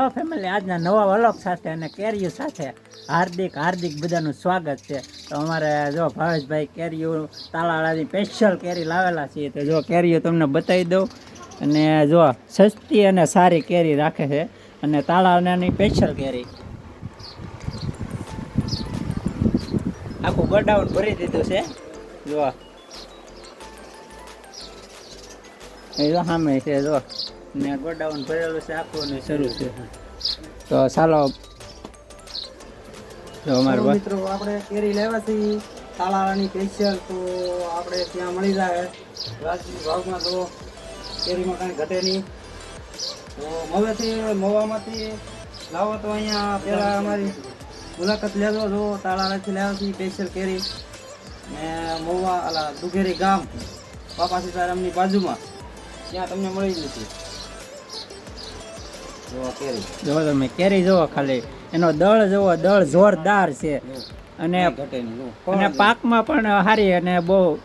Hello family આજના નવા વલોક સાથે અને કેરીઓ સાથે હાર્દિક હાર્દિક બધાનું સ્વાગત છે. તો અમારે જો ભાવેશભાઈ કેરીઓ, તાલાળાની સ્પેશિયલ કેરી લાવેલા છીએ. તો જો કેરીઓ તમને બતાવી દઉં. અને જો સસ્તી અને સારી કેરી રાખે છે. અને તાલાળાની સ્પેશિયલ કેરી. આખું ગોડાઉન ભરી દીધું છે. જો. એ સામે છે, જો. ને ગોડાઉન ભરેલું છે આખું ને શરૂ છે. તો ચાલો. તો અમારો મિત્રો આપણે કેરી લેવા છીએ તાલાળાની સ્પેશિયલ તો આપણે ત્યાં મળી જાય. રાજની ભાવમાં તો કેરીમાં કાંઈ ઘટે નહીં. તો મવેથી મવામાંથી લાવો તો અહીંયા પહેલાં અમારી મુલાકાત લેજો. જો તાલાળાથી લેવા છે સ્પેશિયલ કેરી. ને મવા અલા દુઘેરી ગામ બાપા સીતારામની બાજુમાં. ત્યાં તમને મળી જશે. જો તમે કેરી જુઓ ખાલી. એનો દળ જોવો દળ જોરદાર છે. અને અને પાકમાં પણ સારી અને બહુ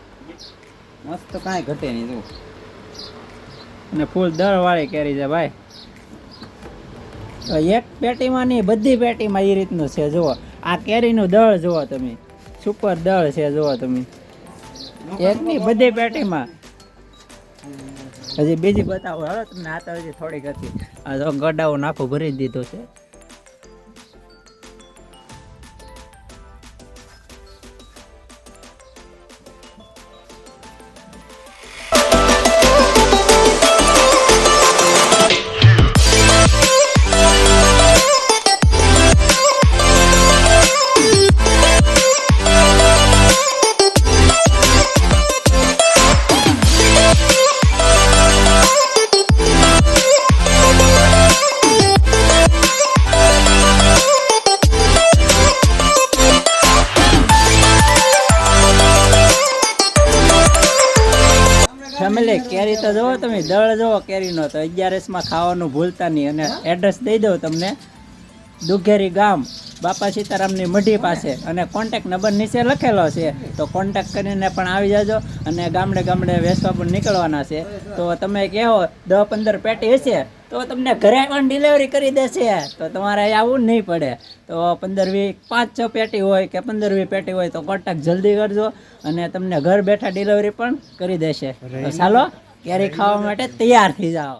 મસ્ત કાંઈ ઘટે નહીં જો અને ફૂલ દળ વાળી કેરી છે ભાઈ. એક પેટીમાં નહીં બધી પેટીમાં એ રીતનું છે જુઓ. આ કેરીનું દળ જુઓ તમે. સુપર દળ છે જુઓ તમે. એક નહીં બધી પેટીમાં. હજી બીજી બતાવો. હવે તમને આ તો હજી થોડીક હતી. આ તો ગડાઓ નાખો ભરી દીધો છે. ફેમિલી કેરી તો જુઓ તમે, દળ જુઓ, કેરીનો તો અગિયારસમાં ખાવાનું ભૂલતા નહીં. અને એડ્રેસ દઈ દઉં તમને. દુઘેરી ગામ બાપા સીતારામની મઢી પાસે. અને કોન્ટેક નંબર નીચે લખેલો છે. તો કોન્ટેક કરીને પણ આવી જાજો અને ગામડે ગામડે વેચવા પણ નીકળવાના છે. તો તમે કહો દસ પંદર પેટી હશે તો તમને ઘરે પણ ડિલિવરી કરી દેશે. તો તમારે આવું આવવું નહીં પડે. તો પંદર વીસ પાંચ છ પેટી હોય કે પંદર વીસ પેટી હોય તો કોન્ટેક જલ્દી કરજો અને તમને ઘર બેઠા ડિલિવરી પણ કરી દેશે. તો ચાલો કેરી ખાવા માટે તૈયાર થઈ જાઓ.